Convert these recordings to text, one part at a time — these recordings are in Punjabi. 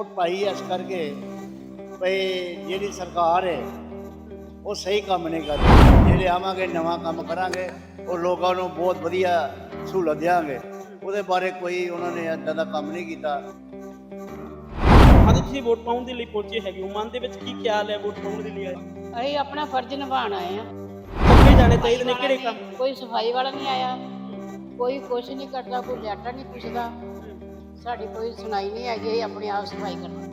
ਵੋਟ ਪਾਈ ਇਸ ਕਰਕੇ ਭਈ ਜਿਹੜੀ ਸਰਕਾਰ ਹੈ ਉਹ ਸਹੀ ਕੰਮ ਨਹੀਂ ਕਰਦੀ। ਜਿਹੜੇ ਆਵਾਂਗੇ ਨਵਾਂ ਕੰਮ ਕਰਾਂਗੇ ਉਹ ਲੋਕਾਂ ਨੂੰ ਬਹੁਤ ਵਧੀਆ ਸਹੂਲਤ ਦੇਵਾਂਗੇ ਉਹਦੇ ਬਾਰੇ ਕੋਈ ਉਹਨਾਂ ਨੇ ਏਦਾਂ ਦਾ ਕੰਮ ਨਹੀਂ ਕੀਤਾ। ਅੱਜ ਤੁਸੀਂ ਵੋਟ ਪਾਉਣ ਦੇ ਲਈ ਪਹੁੰਚੇ ਹੈਗੇ ਹੋ। ਮਨ ਦੇ ਵਿੱਚ ਕੀ ਖਿਆਲ ਹੈ ਵੋਟ ਪਾਉਣ ਦੇ ਲਈ ਆਏ? ਅਸੀਂ ਆਪਣਾ ਫਰਜ਼ ਨਿਭਾਉਣ ਆਏ ਆ। ਕਿੱਥੇ ਜਾਣੇ ਚਾਹੀਦੇ ਨੇ ਕਿਹੜੇ ਕੰਮ ਕੋਈ ਸਫ਼ਾਈ ਵਾਲਾ ਨਹੀਂ ਆਇਆ। ਕੋਈ ਕੁਛ ਨਹੀਂ ਕਰਦਾ ਕੋਈ ਲੈਟਰ ਨਹੀਂ ਪੁੱਛਦਾ। ਸਾਡੀ ਕੋਈ ਸੁਣਾਈ ਨਹੀਂ ਹੈਗੀ ਅਸੀਂ ਆਪਣੇ ਆਪ ਸਫ਼ਾਈ ਕਰਨਾ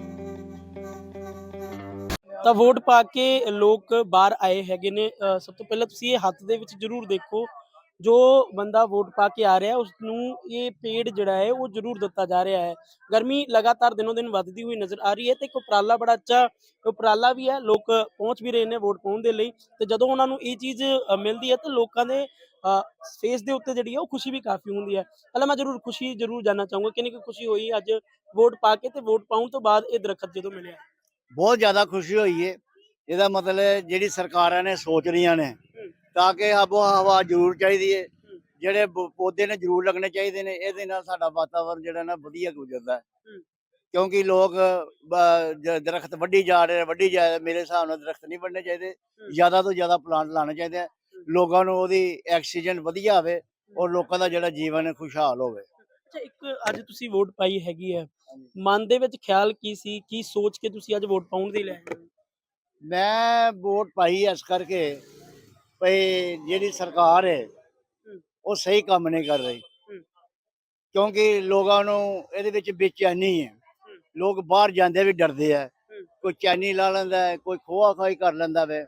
ਤਾਂ ਵੋਟ ਪਾ ਕੇ ਲੋਕ ਬਾਹਰ ਆਏ ਹੈਗੇ ਨੇ। ਅ, ਸਭ ਤੋਂ ਪਹਿਲਾਂ ਤੁਸੀਂ ਇਹ ਹੱਥ ਦੇ ਵਿੱਚ ਜ਼ਰੂਰ ਦੇਖੋ ਜੋ ਬੰਦਾ ਵੋਟ ਪਾ ਕੇ ਆ ਰਿਹਾ ਉਸ ਨੂੰ ਇਹ ਪੇਡ ਜਿਹੜਾ ਹੈ, ਉਹ ਜ਼ਰੂਰ ਦਿੱਤਾ ਜਾ ਰਿਹਾ ਹੈ। ਗਰਮੀ ਲਗਾਤਾਰ ਦਿਨੋਂ ਦਿਨ ਵੱਧਦੀ ਹੋਈ ਨਜ਼ਰ ਆ ਰਹੀ ਹੈ ਤੇ ਇੱਕ ਉਪਰਾਲਾ ਬੜਾ ਅੱਛਾ, ਉਪਰਾਲਾ ਵੀ ਹੈ, ਲੋਕ ਪਹੁੰਚ ਵੀ ਰਹੇ ਨੇ ਵੋਟ ਪਾਉਣ ਦੇ ਲਈ ਤੇ ਜਦੋਂ ਉਹਨਾਂ ਨੂੰ ਇਹ ਚੀਜ਼ ਮਿਲਦੀ ਹੈ ਤਾਂ ਲੋਕਾਂ ਦੇ ਫੇਸ ਦੇ ਉੱਤੇ ਜਿਹੜੀ ਹੈ, ਉਹ ਖੁਸ਼ੀ ਵੀ ਕਾਫੀ ਹੁੰਦੀ ਹੈ। ਪਹਿਲਾਂ ਮੈਂ ਜ਼ਰੂਰ ਖੁਸ਼ੀ ਜ਼ਰੂਰ ਜਾਨਣਾ ਚਾਹੂੰਗਾ ਕਿੰਨੀ ਕੁ ਖੁਸ਼ੀ ਹੋਈ ਅੱਜ ਵੋਟ ਪਾ ਕੇ ਤੇ ਵੋਟ ਪਾਉਣ ਤੋਂ ਬਾਅਦ ਇਹ ਦਰਖਤ ਜਦੋਂ ਮਿਲਿਆ। ਬਹੁਤ ਜ਼ਿਆਦਾ ਖੁਸ਼ੀ ਹੋਈ ਹੈ ਇਹਦਾ ਮਤਲਬ ਜਿਹੜੀ ਸਰਕਾਰਾਂ ਨੇ ਸੋਚ ਰਹੀਆਂ ਨੇ ਤਾਂ ਕਿ ਆਬੋ ਹਵਾ ਜ਼ਰੂਰ ਚਾਹੀਦੀ ਹੈ। ਜਿਹੜੇ ਬ- ਪੌਦੇ ਨੇ ਜ਼ਰੂਰ ਲੱਗਣੇ ਚਾਹੀਦੇ ਨੇ ਇਹਦੇ ਨਾਲ ਸਾਡਾ ਵਾਤਾਵਰਨ ਜਿਹੜਾ ਨਾ ਵਧੀਆ ਗੁਜ਼ਰਦਾ ਹੈ ਹੂੰ। ਕਿਉਂਕਿ ਲੋਕ ਬ- ਜ- ਦਰਖਤ ਵੱਢੀ ਜਾ ਰਹੇ ਨੇ ਵੱਢੀ ਜਾ ਰਹੇ ਮੇਰੇ ਹਿਸਾਬ ਨਾਲ ਦਰਖਤ ਨਹੀਂ ਵੱਢਣੇ ਚਾਹੀਦੇ। ਜ਼ਿਆਦਾ ਤੋਂ ਜ਼ਿਆਦਾ ਪਲਾਂਟ ਲਾਉਣੇ ਚਾਹੀਦੇ ਆ। ਲੋਕਾਂ ਨੂੰ ਉਹਦੀ ਆਕਸੀਜਨ ਵਧੀਆ ਆਵੇ ਔਰ ਲੋਕਾਂ ਦਾ ਜਿਹੜਾ ਜੀਵਨ ਹੈ ਖੁਸ਼ਹਾਲ ਹੋਵੇ। ਅੱਛਾ ਇੱਕ ਅੱਜ ਤੁਸੀਂ ਵੋਟ ਪਾਈ ਹੈਗੀ ਹੈ। ਮਨ ਦੇ ਵਿੱਚ ਖਿਆਲ ਕੀ ਸੀ? ਕੀ ਸੋਚ ਕੇ ਤੁਸੀਂ ਅੱਜ ਵੋਟ ਪਾਉਣ ਦੇ ਲਈ ਆਏ ਹੋ? ਮੈਂ ਵੋਟ ਪਾਈ ਇਸ ਕਰਕੇ ਭਈ ਜਿਹੜੀ ਸਰਕਾਰ ਹੈ। ਉਹ ਸਹੀ ਕੰਮ ਨਹੀਂ ਕਰ ਰਹੀ। ਕਿਉਂਕਿ ਲੋਕਾਂ ਨੂੰ ਇਹਦੇ ਵਿੱਚ ਬੇਚੈਨੀ ਹੈ। ਲੋਕ ਬਾਹਰ ਜਾਂਦੇ ਵੀ ਡਰਦੇ ਆ। ਕੋਈ ਚੈਨੀ ਲਾ ਲੈਂਦਾ ਕੋਈ ਖੋਆ ਖਾਈ ਕਰ ਲੈਂਦਾ ਵੇ।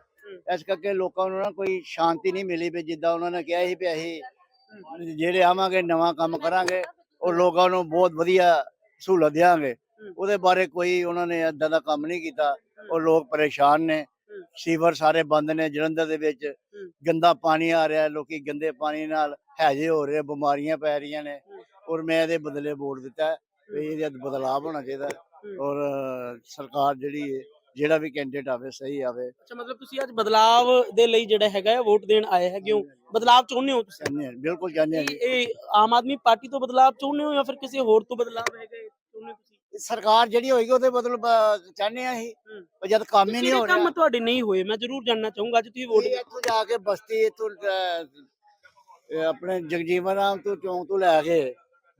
ਇਸ ਕਰਕੇ ਲੋਕਾਂ ਨੂੰ ਨਾ ਕੋਈ ਸ਼ਾਂਤੀ ਨਹੀਂ ਮਿਲੀ ਵੀ ਜਿੱਦਾਂ ਉਹਨਾਂ ਨੇ ਕਿਹਾ ਸੀ ਵੀ ਅਸੀਂ ਜਿਹੜੇ ਆਵਾਂਗੇ ਨਵਾਂ ਕੰਮ ਕਰਾਂਗੇ ਉਹ ਲੋਕਾਂ ਨੂੰ ਬਹੁਤ ਵਧੀਆ ਸਹੂਲਤ ਦੇਵਾਂਗੇ ਉਹਦੇ ਬਾਰੇ ਕੋਈ ਉਹਨਾਂ ਨੇ ਏਦਾਂ ਦਾ ਕੰਮ ਨਹੀਂ ਕੀਤਾ। ਉਹ ਲੋਕ ਪਰੇਸ਼ਾਨ ਨੇ। ਸੀਵਰ ਸਾਰੇ ਬੰਦ ਨੇ ਜਲੰਧਰ ਦੇ ਵਿੱਚ। ਗੰਦਾ ਪਾਣੀ ਆ ਰਿਹਾ ਲੋਕੀ ਗੰਦੇ ਪਾਣੀ ਨਾਲ ਹੈਜੇ ਹੋ ਰਹੇ ਬਿਮਾਰੀਆਂ ਪੈ ਰਹੀਆਂ ਨੇ। ਔਰ ਮੈਂ ਇਹਦੇ ਬਦਲੇ ਵੋਟ ਦਿੱਤਾ ਵੀ ਇਹਦੇ ਬਦਲਾਅ ਹੋਣਾ ਚਾਹੀਦਾ। ਔਰ ਸਰਕਾਰ ਜਿਹੜੀ ਹੈ ਜਿਹੜਾ ਵੀ ਕੈਂਡੀਡੇਟ ਆਵੇ ਸਹੀ ਆਵੇ। ਅੱਛਾ ਮਤਲਬ ਤੁਸੀਂ ਅੱਜ ਬਦਲਾਵ ਦੇ ਲਈ ਜਿਹੜਾ ਹੈਗਾ ਹੈ ਵੋਟ ਦੇਣ ਆਏ ਹੈਗੇ ਹੋ। ਬਦਲਾਵ ਚਾਹੁੰਦੇ ਹੋ ਤੁਸੀਂ? ਬਿਲਕੁਲ ਚਾਹੁੰਦੇ ਹਾਂ। ਇਹ ਆਮ ਆਦਮੀ ਪਾਰਟੀ ਤੋਂ ਬਦਲਾਵ ਚਾਹੁੰਦੇ ਹੋ ਜਾਂ ਫਿਰ ਕਿਸੇ ਹੋਰ ਤੋਂ ਬਦਲਾਵ ਹੈਗਾ? ਸਰਕਾਰ ਜਿਹੜੀ ਹੋਏਗੀ ਉਹਦੇ ਬਦਲ ਅ, ਚਾਹੁੰਦੇ ਹਾਂ ਅਸੀਂ। ਪਰ ਜਦ ਕੰਮ ਹੀ ਨਹੀਂ ਹੋ ਕਿਹੜੇ ਕੰਮ ਰਿਹਾ ਤੁਹਾਡੇ ਨਹੀਂ ਹੋਏ ਮੈਂ ਜ਼ਰੂਰ ਜਾਣਨਾ ਚਾਹੂੰਗਾ ਅੱਜ ਤੁਸੀਂ ਵੋਟ ਇਹ ਇੱਥੋਂ ਜਾ ਕੇ ਬਸਤੀ ਇੱਥੋਂ ਇਹ ਆਪਣੇ ਜਗਜੀਵਨ ਰਾਮ ਤੋਂ ਚੌਂਕ ਤੋਂ ਲੈ ਕੇ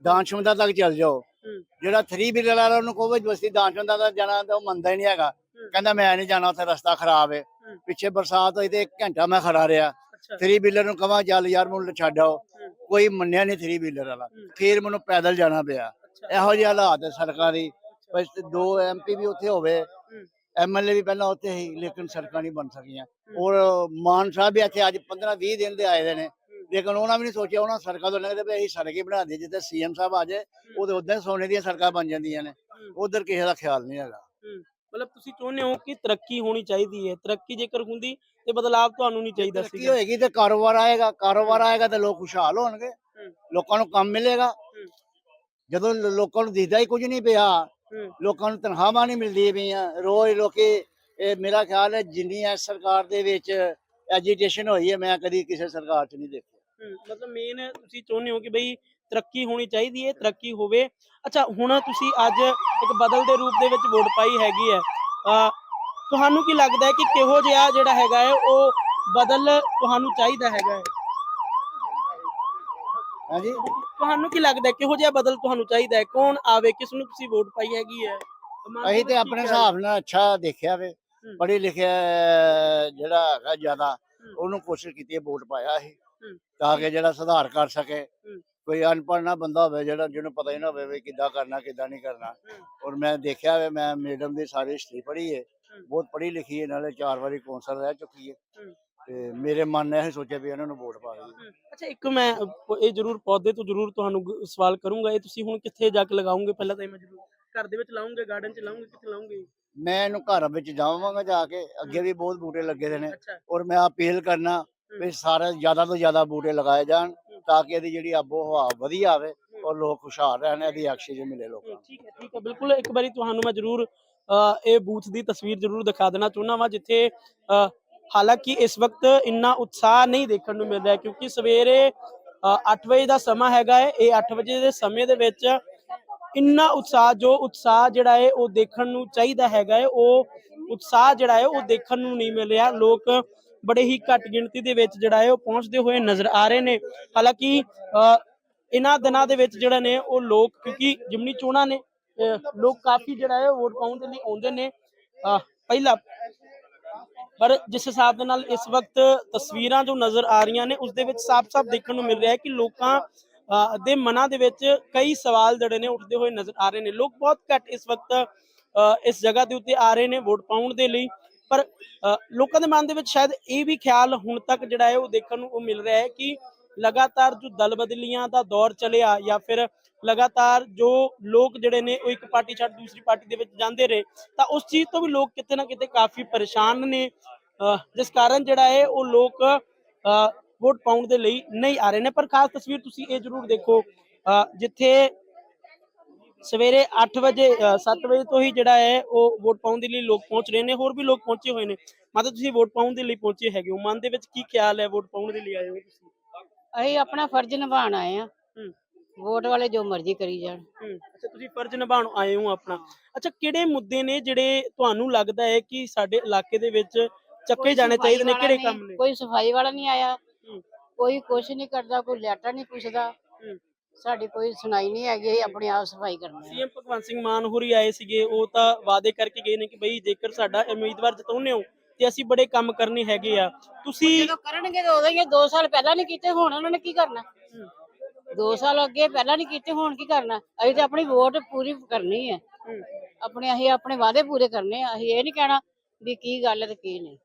ਦਾਨਸ਼ਮਦਾ ਤੱਕ ਚੱਲ ਜਾਓ। ਹੂੰ। ਜਿਹੜਾ 3 ਵੀਲਰ ਵਾਲਾ ਉਹਨੂੰ ਕਹੋ ਵੀ ਬਸਤੀ ਦਾਨਸ਼ਮਦਾ ਤੱਕ ਜਾਣਾ ਤਾਂ ਉਹ ਮੰਨਦਾ ਹੀ ਨਹੀਂ ਹੈਗਾ। ਕਹਿੰਦਾ ਮੈਂ ਨਹੀਂ ਜਾਣਾ ਉੱਥੇ ਰਸਤਾ ਖਰਾਬ ਹੈ ਹੂੰ। ਪਿੱਛੇ ਬਰਸਾਤ ਹੋਈ ਤੇ 1 ਘੰਟਾ ਮੈਂ ਖੜਾ ਰਿਹਾ। ਅੱਛਾ। 3 ਵੀਲਰ ਨੂੰ ਕਹਾਂ ਚੱਲ ਯਾਰ ਮੈਨੂੰ ਛੱਡ ਆਓ। ਕੋਈ ਮੰਨਿਆ ਨਹੀਂ 3 ਵੀਲਰ ਵਾਲਾ। ਫਿਰ ਮੈਨੂੰ ਪੈਦਲ ਜਾਣਾ ਪਿਆ। ਇਹੋ ਜਿਹੇ ਹਾਲਾਤ ਹੈ ਸੜਕਾਂ ਦੀ। ਬਸ ਦੋ ਐਮਪੀ ਵੀ ਉੱਥੇ ਹੋਵੇ ਐਮਐਲਏ ਵੀ ਪਹਿਲਾਂ ਉੱਥੇ ਹੀ ਲੇਕਿਨ ਸੜਕਾਂ ਨਹੀਂ ਬਣ ਸਕੀਆਂ। ਔਰ ਮਾਨ ਸਾਹਿਬ ਵੀ ਇੱਥੇ ਅੱਜ 15 20 ਦਿਨ ਦੇ ਆਏ ਦੇ ਨੇ। ਲੇਕਿਨ ਉਹਨਾਂ ਵੀ ਨਹੀਂ ਸੋਚਿਆ ਉਹਨਾਂ ਸੜਕਾਂ ਤੋਂ ਲੱਗਦੇ ਵੀ ਅਸੀਂ ਸੜਕ ਹੀ ਬਣਾ ਦਈਏ ਜਿੱਥੇ ਸੀਐਮ ਸਾਹਿਬ ਆ ਜਾਏ ਉਹਦੇ ਉਦਾਂ ਸੋਨੇ ਦੀਆਂ ਸੜਕਾਂ ਬਣ ਜਾਂਦੀਆਂ ਨੇ। ਉਧਰ ਕਿਸੇ ਦਾ ਖਿਆਲ ਨਹੀਂ ਹੈਗਾ। ਮਤਲਬ ਤੁਸੀਂ ਚਾਹੁੰਦੇ ਹੋ ਕਿ ਤਰੱਕੀ ਹੋਣੀ ਚਾਹੀਦੀ ਹੈ? ਤਰੱਕੀ ਜੇਕਰ ਹੁੰਦੀ ਤੇ ਬਦਲਾਵ ਤੁਹਾਨੂੰ ਨਹੀਂ ਚਾਹੀਦਾ ਸੀ ਹੋਏਗੀ ਤੇ ਕਾਰੋਬਾਰ ਆਏਗਾ ਕਾਰੋਬਾਰ ਆਏਗਾ ਤੇ ਲੋਕ ਖੁਸ਼ਹਾਲ ਹੋਣਗੇ। ਲੋਕਾਂ ਨੂੰ ਕੰਮ ਮਿਲੇਗਾ। ਜਦੋਂ ਲ- ਲੋਕਾਂ ਨੂੰ ਦਿਖਦਾ ਹੀ ਕੁਝ ਨਹੀਂ ਪਿਆ। ਲੋਕਾਂ ਨੂੰ ਤਨਖਾਹਾਂ ਨਹੀਂ ਮਿਲਦੀਆਂ ਪਈਆਂ। ਰੋਜ਼ ਲੋਕੀ ਇਹ ਮੇਰਾ ਖਿਆਲ ਹੈ ਜਿੰਨੀ ਐ ਸਰਕਾਰ ਦੇ ਵਿੱਚ ਐਜੀਟੇਸ਼ਨ ਹੋਈ ਹੈ ਮੈਂ ਕਦੀ ਕਿਸੇ ਸਰਕਾਰ 'ਚ ਨਹੀਂ ਦੇਖਿਆ। ਮਤਲਬ ਮੇਨ ਤੁਸੀਂ ਚਾਹੁੰਦੇ ਹੋ ਕਿ ਬਈ ਤਰੱਕੀ ਹੋਣੀ ਚਾਹੀਦੀ ਹੈ ਤਰੱਕੀ ਹੋਵੇ। ਅੱਛਾ ਹੁਣ ਤੁਸੀਂ ਅੱਜ ਇੱਕ ਬਦਲ ਦੇ ਰੂਪ ਦੇ ਵਿੱਚ ਵੋਟ ਪਾਈ ਹੈਗੀ ਹੈ। ਤੁਹਾਨੂੰ ਕੀ ਲੱਗਦਾ ਹੈ ਕਿ ਕਿਹੋ ਜਿਹਾ ਜਿਹੜਾ ਹੈਗਾ ਹੈ ਉਹ ਬਦਲ ਤੁਹਾਨੂੰ ਚਾਹੀਦਾ ਹੈਗਾ ਹੈ? ਹਾਂਜੀ ਤੁਹਾਨੂੰ ਕੀ ਲੱਗਦਾ ਹੈ ਕਿਹੋ ਜਿਹਾ ਬਦਲ ਤੁਹਾਨੂੰ ਚਾਹੀਦਾ ਹੈ ਕੌਣ ਆਵੇ ਕਿਸ ਨੂੰ ਤੁਸੀਂ ਵੋਟ ਪਾਈ ਹੈਗੀ ਹੈ ਮਨ ਅਸੀਂ ਤੇ ਆਪਣੇ? ਹਿਸਾਬ ਨਾਲ ਅੱਛਾ ਦੇਖਿਆ ਵੇ ਹੂੰ। ਪੜ੍ਹੇ ਲਿਖਿਆ ਜਿਹੜਾ ਹੈਗਾ ਜ਼ਿਆਦਾ ਹੂੰ। ਉਹਨੂੰ ਕੋਸ਼ਿਸ਼ ਕੀਤੀ ਹੈ ਵੋਟ ਪਾਇਆ ਸੀ ਹੂੰ। ਤਾਂ ਕਿ ਜਿਹੜਾ ਸੁਧਾਰ ਕਰ ਸਕੇ ਹੂੰ। ਕੋਈ ਅਨਪੜ੍ਹ ਨਾ ਬੰਦਾ ਹੋਵੇ ਜਿਹੜਾ ਜਿਹਨੂੰ ਪਤਾ ਹੀ ਨਾ ਹੋਵੇ ਵੀ ਕਿੱਦਾਂ ਕਰਨਾ ਕਿੱਦਾਂ ਨਹੀਂ ਕਰਨਾ ਔਰ ਮੈਂ ਦੇਖਿਆ ਵੇ ਮੈਂ ਮੈਡਮ ਦੀ ਸਾਰੀ ਹਿਸਟਰੀ ਪੜ੍ਹੀ ਹੈ ਹੂੰ। ਬਹੁਤ ਪੜ੍ਹੀ ਲਿਖੀ ਹੈ ਨਾਲੇ ਚਾਰ ਵਾਰੀ ਕੌਂਸਲ ਰਹਿ ਚੁੱਕੀ ਹੈ ਹੂੰ। ਤੇ ਮੇਰੇ ਮਨ ਨੇ ਇਹ ਸੋਚਿਆ ਵੀ ਇਹਨਾਂ ਨੂੰ ਵੋਟ ਪਾ ਦੇਈਏ। ਅੱਛਾ ਇੱਕ ਮੈਂ ਇਹ ਜ਼ਰੂਰ ਪੌਦੇ ਤੋਂ ਜ਼ਰੂਰ ਤੁਹਾਨੂੰ ਸਵਾਲ ਕਰੂੰਗਾ। ਇਹ ਤੁਸੀਂ ਹੁਣ ਕਿੱਥੇ ਜਾ ਕੇ ਲਗਾਓਗੇ? ਪਹਿਲਾਂ ਤਾਂ ਇਹ ਮੈਂ ਜ਼ਰੂਰ ਘਰ ਦੇ ਵਿੱਚ ਲਾਉਂਗੇ ਗਾਰਡਨ 'ਚ ਲਾਉਂਗੇ ਕਿੱਥੇ ਲਾਉਂਗੇ? ਮੈਂ ਇਹਨੂੰ ਘਰ ਵਿੱਚ ਜਾਵਾਂਗਾ ਜਾ ਕੇ। ਅੱਗੇ ਵੀ ਬਹੁਤ ਬੂਟੇ ਲੱਗੇ ਦੇ ਨੇ ਔਰ ਮੈਂ ਅਪੀਲ ਕਰਨਾ ਵੀ ਸਾਰੇ ਜ਼ਿਆਦਾ ਤੋਂ ਜ਼ਿਆਦਾ ਬੂਟੇ ਲਗਾਏ ਜਾਣ ਤਾਂ ਕਿ ਇਹਦੀ ਜਿਹੜੀ ਆਬੋ ਹਵਾ ਵਧੀਆ ਆਵੇ ਔਰ ਲੋਕ ਖੁਸ਼ਹਾਲ ਰਹਿਣ ਇਹਦੀ ਆਕਸੀਜਨ ਮਿਲੇ ਲੋਕਾਂ ਨੂੰ। ਠੀਕ ਹੈ ਠੀਕ ਹੈ। ਬਿਲਕੁਲ ਇੱਕ ਵਾਰੀ ਤੁਹਾਨੂੰ ਮੈਂ ਜ਼ਰੂਰ ਇਹ ਬੂਥ ਦੀ ਤਸਵੀਰ ਜ਼ਰੂਰ ਦਿਖਾ ਦੇਣਾ ਚਾਹੁੰਦਾ ਵਾਂ ਜਿੱਥੇ ਹਾਲਾਂਕਿ ਇਸ ਵਕਤ ਇੰਨਾ ਉਤਸ਼ਾਹ ਨਹੀਂ ਦੇਖਣ ਨੂੰ ਮਿਲ ਰਿਹਾ ਕਿਉਂਕਿ ਸਵੇਰੇ 8 ਵਜੇ ਦਾ ਸਮਾਂ ਹੈਗਾ ਹੈ। ਇਹ 8 ਵਜੇ ਦੇ ਸਮੇਂ ਦੇ ਵਿੱਚ ਇੰਨਾ ਉਤਸ਼ਾਹ ਜੋ ਉਤਸ਼ਾਹ ਜਿਹੜਾ ਹੈ ਉਹ ਦੇਖਣ ਨੂੰ ਚਾਹੀਦਾ ਹੈਗਾ ਹੈ ਉਹ ਉਤਸ਼ਾਹ ਜਿਹੜਾ ਹੈ ਉਹ ਦੇਖਣ ਨੂੰ ਨਹੀਂ ਮਿਲ ਰਿਹਾ। ਲੋਕ ਬੜੇ ਹੀ ਘੱਟ ਗਿਣਤੀ ਦੇ ਵਿੱਚ ਜਿਹੜਾ ਹੈ ਉਹ ਪਹੁੰਚਦੇ ਹੋਏ ਨਜ਼ਰ ਆ ਰਹੇ ਨੇ। ਹਾਲਾਂਕਿ ਅ, ਇਹਨਾਂ ਦਿਨਾਂ ਦੇ ਵਿੱਚ ਜਿਹੜਾ ਨੇ ਉਹ ਲੋਕ ਕਿਉਂਕਿ ਜਿਮਨੀ ਚੋਣਾਂ ਨੇ ਅ, ਲੋਕ ਕਾਫੀ ਜਿਹੜਾ ਹੈ ਵੋਟ ਪਾਉਣ ਦੇ ਲਈ ਆਉਂਦੇ ਨੇ। ਅ, ਪਹਿਲਾ ਪਰ ਜਿਸ ਹਿਸਾਬ ਦੇ ਨਾਲ ਇਸ ਵਕਤ ਤਸਵੀਰਾਂ ਜੋ ਨਜ਼ਰ ਆ ਰਹੀਆਂ ਨੇ ਉਸ ਦੇ ਵਿੱਚ ਸਾਫ਼-ਸਾਫ਼ ਦੇਖਣ ਨੂੰ ਮਿਲ ਰਿਹਾ ਹੈ ਕਿ ਲੋਕਾਂ ਅ, ਦੇ ਮਨਾਂ ਦੇ ਵਿੱਚ ਕਈ ਸਵਾਲ ਜਿਹੜੇ ਨੇ ਉੱਠਦੇ ਹੋਏ ਨਜ਼ਰ ਆ ਰਹੇ ਨੇ। ਲੋਕ ਬਹੁਤ ਘੱਟ ਇਸ ਵਕਤ ਅ, ਇਸ ਜਗ੍ਹਾ ਦੇ ਉੱਤੇ ਆ ਰਹੇ ਨੇ ਵੋਟ ਪਾਉਣ ਦੇ ਲਈ। ਪਰ ਲੋਕਾਂ ਦੇ ਮਨ ਦੇ ਵਿੱਚ ਸ਼ਾਇਦ ਇਹ ਵੀ ਖਿਆਲ ਹੁਣ ਤੱਕ ਜਿਹੜਾ ਹੈ ਉਹ ਦੇਖਣ ਨੂੰ ਉਹ ਮਿਲ ਰਿਹਾ ਹੈ ਕਿ ਲਗਾਤਾਰ ਜੋ ਦਲ ਬਦਲੀਆਂ ਦਾ ਦੌਰ ਚੱਲਿਆ ਜਾਂ ਫਿਰ ਲਗਾਤਾਰ ਜੋ ਲੋਕ ਜਿਹੜੇ ਨੇ ਉਹ ਇੱਕ ਪਾਰਟੀ ਛੱਡ ਦੂਸਰੀ ਪਾਰਟੀ ਦੇ ਵਿੱਚ ਜਾਂਦੇ ਰਹੇ ਤਾਂ ਉਸ ਚੀਜ਼ ਤੋਂ ਵੀ ਲੋਕ ਕਿਤੇ ਨਾ ਕਿਤੇ ਕਾਫੀ ਪਰੇਸ਼ਾਨ ਨੇ। ਜਿਸ ਕਾਰਨ ਜਿਹੜਾ ਹੈ ਉਹ ਲੋਕ ਵੋਟ ਪਾਉਣ ਦੇ ਲਈ ਨਹੀਂ ਆ ਰਹੇ ਨੇ। ਪਰ ਖਾਸ ਤਸਵੀਰ ਤੁਸੀਂ ਇਹ ਜ਼ਰੂਰ ਦੇਖੋ ਅ, ਜਿੱਥੇ ਸਵੇਰੇ 8 ਵਜੇ 7 ਵਜੇ ਤੋਂ ਹੀ ਜਿਹੜਾ ਹੈ ਉਹ ਵੋਟ ਪਾਉਣ ਦੇ ਲਈ ਲੋਕ ਪਹੁੰਚ ਰਹੇ ਨੇ ਹੋਰ ਵੀ ਲੋਕ ਪਹੁੰਚੇ ਹੋਏ ਨੇ। ਮਤਲਬ ਤੁਸੀਂ ਵੋਟ ਪਾਉਣ ਦੇ ਲਈ ਪਹੁੰਚੇ ਹੈਗੇ ਹੋ। ਮਨ ਦੇ ਵਿੱਚ ਕੀ ਖਿਆਲ ਹੈ ਵੋਟ ਪਾਉਣ ਦੇ ਲਈ ਆਏ ਹੋ ਤੁਸੀਂ? ਅਸੀਂ ਆਪਣਾ ਫਰਜ਼ ਨਿਭਾਉਣ ਆਏ ਆ ਹੂੰ। ਵੋਟ ਵਾਲੇ ਜੋ ਮਰਜ਼ੀ ਕਰੀ ਜਾਣ। ਹੂੰ ਅੱਛਾ ਤੁਸੀਂ ਫਰਜ਼ ਨਿਭਾਉਣ ਆਏ ਹੋ ਆਪਣਾ। ਅੱਛਾ ਕਿਹੜੇ ਮੁੱਦੇ ਨੇ ਜਿਹੜੇ ਤੁਹਾਨੂੰ ਲੱਗਦਾ ਹੈ ਕਿ ਸਾਡੇ ਇਲਾਕੇ ਦੇ ਵਿੱਚ ਚੱਕੇ ਜਾਣੇ ਚਾਹੀਦੇ ਨੇ? ਕਿਹੜੇ ਕੰਮ ਨੇ? ਕੋਈ ਸਫ਼ਾਈ ਵਾਲਾ ਨਹੀਂ ਆਇਆ। ਕੋਈ ਕੁਛ ਨਹੀਂ ਕਰਦਾ ਕੋਈ ਲੈਟਾ ਨਹੀਂ ਪੁੱਛਦਾ। ਸਾਡੀ ਕੋਈ ਸੁਣਾਈ ਨਹੀਂ ਹੈਗੀ ਅਸੀਂ ਆਪਣੇ ਆਪ ਸਫ਼ਾਈ ਕਰਨੀ ਸੀਐਮ ਭਗਵੰਤ ਸਿੰਘ ਮਾਨ ਹੋਰੀ ਆਏ ਸੀਗੇ ਉਹ ਤਾਂ ਵਾਅਦੇ ਕਰਕੇ ਗਏ ਨੇ ਕਿ ਬਈ ਜੇਕਰ ਸਾਡਾ ਉਮੀਦਵਾਰ ਜਿਤਾਉਂਦੇ ਹੋ ਤੇ ਅਸੀਂ ਬੜੇ ਕੰਮ ਕਰਨੇ ਹੈਗੇ ਆ। ਤੁਸੀਂ ਜਦੋਂ ਕਰਨਗੇ ਤਾਂ ਉਦੋਂ ਹੀ 2 ਸਾਲ ਪਹਿਲਾਂ ਨਹੀਂ ਕੀਤੇ ਹੁਣ ਉਹਨਾਂ ਨੇ ਕੀ ਕਰਨਾ? 2 ਸਾਲ ਅੱਗੇ ਪਹਿਲਾਂ ਨਹੀਂ ਕੀਤੇ ਹੁਣ ਕੀ ਕਰਨਾ? ਅਸੀਂ ਤਾਂ ਆਪਣੀ ਵੋਟ ਪੂਰੀ ਕਰਨੀ ਹੈ ਆਪਣੇ ਅਸੀਂ ਆਪਣੇ ਵਾਅਦੇ ਪੂਰੇ ਕਰਨੇ ਆ। ਅਸੀਂ ਇਹ ਨਹੀਂ ਕਹਿਣਾ ਵੀ ਕੀ ਗੱਲ ਤੇ ਕੀ ਨਹੀਂ।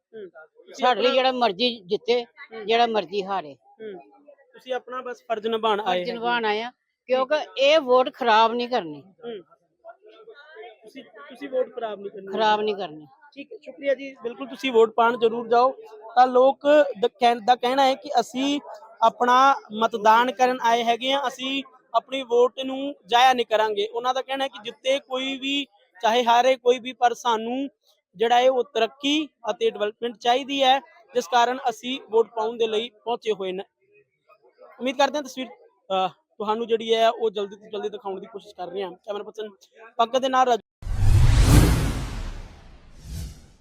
ਸਾਡੇ ਲਈ ਜਿਹੜਾ ਮਰਜ਼ੀ ਜਿੱਤੇ ਜਿਹੜਾ ਮਰਜ਼ੀ ਹਾਰੇ। ਤੁਸੀਂ ਆਪਣਾ ਬਸ ਫਰਜ਼ ਨਿਭਾਉਣ ਆਏ ਫਰਜ਼ ਹੈਗੇ। ਨਿਭਾਉਣ ਆਏ ਆ ਕਿਉਂਕਿ ਇਹ ਵੋਟ ਖਰਾਬ ਨਹੀਂ ਕਰਨੀ। ਤੁਸੀਂ ਤੁਸੀਂ ਵੋਟ ਖਰਾਬ ਨਹੀਂ ਕਰਨੀ। ਖਰਾਬ ਨਹੀਂ ਕਰਨੀ। ਠੀਕ ਹੈ ਸ਼ੁਕਰੀਆ ਜੀ। ਬਿਲਕੁਲ ਤੁਸੀਂ ਵੋਟ ਪਾਣ ਜ਼ਰੂਰ ਜਾਓ। ਤਾਂ ਲੋਕ ਦ- ਕਹਿਣ ਦਾ ਕਹਿਣਾ ਹੈ ਕਿ ਅਸੀਂ ਆਪਣਾ ਮਤਦਾਨ ਕਰਨ ਆਏ ਹੈਗੇ ਆ ਅਸੀਂ ਆਪਣੀ ਵੋਟ ਨੂੰ ਜਾਇਆ ਨਹੀਂ ਕਰਾਂਗੇ। ਉਹਨਾਂ ਦਾ ਕਹਿਣਾ ਹੈ ਕਿ ਜਿੱਤੇ ਕੋਈ ਵੀ ਚਾਹੇ ਹਾਰੇ ਕੋਈ ਵੀ ਪਰ ਸਾਨੂੰ ਜਿਹੜਾ ਹੈ ਉਹ ਤਰੱਕੀ ਅਤੇ ਡਿਵੈਲਪਮੈਂਟ ਚਾਹੀਦੀ ਹੈ। ਜਿਸ ਕਾਰਨ ਅਸੀਂ ਵੋਟ ਪਾਉਣ ਦੇ ਲਈ ਪਹੁੰਚੇ ਹੋਏ ਨੇ। ਉਮੀਦ ਕਰਦੇ ਹਾਂ ਤਸਵੀਰ ਅਹ, ਤੁਹਾਨੂੰ ਜਿਹੜੀ ਹੈ ਉਹ ਜਲਦੀ ਤੋਂ ਜਲਦੀ ਦਿਖਾਉਣ ਦੀ ਕੋਸ਼ਿਸ਼ ਕਰ ਰਹੇ ਹਾਂ। ਕੈਮਰਾ ਪਰਸਨ ਪੰਕਜ ਦੇ ਨਾਲ ਰਾਜੂ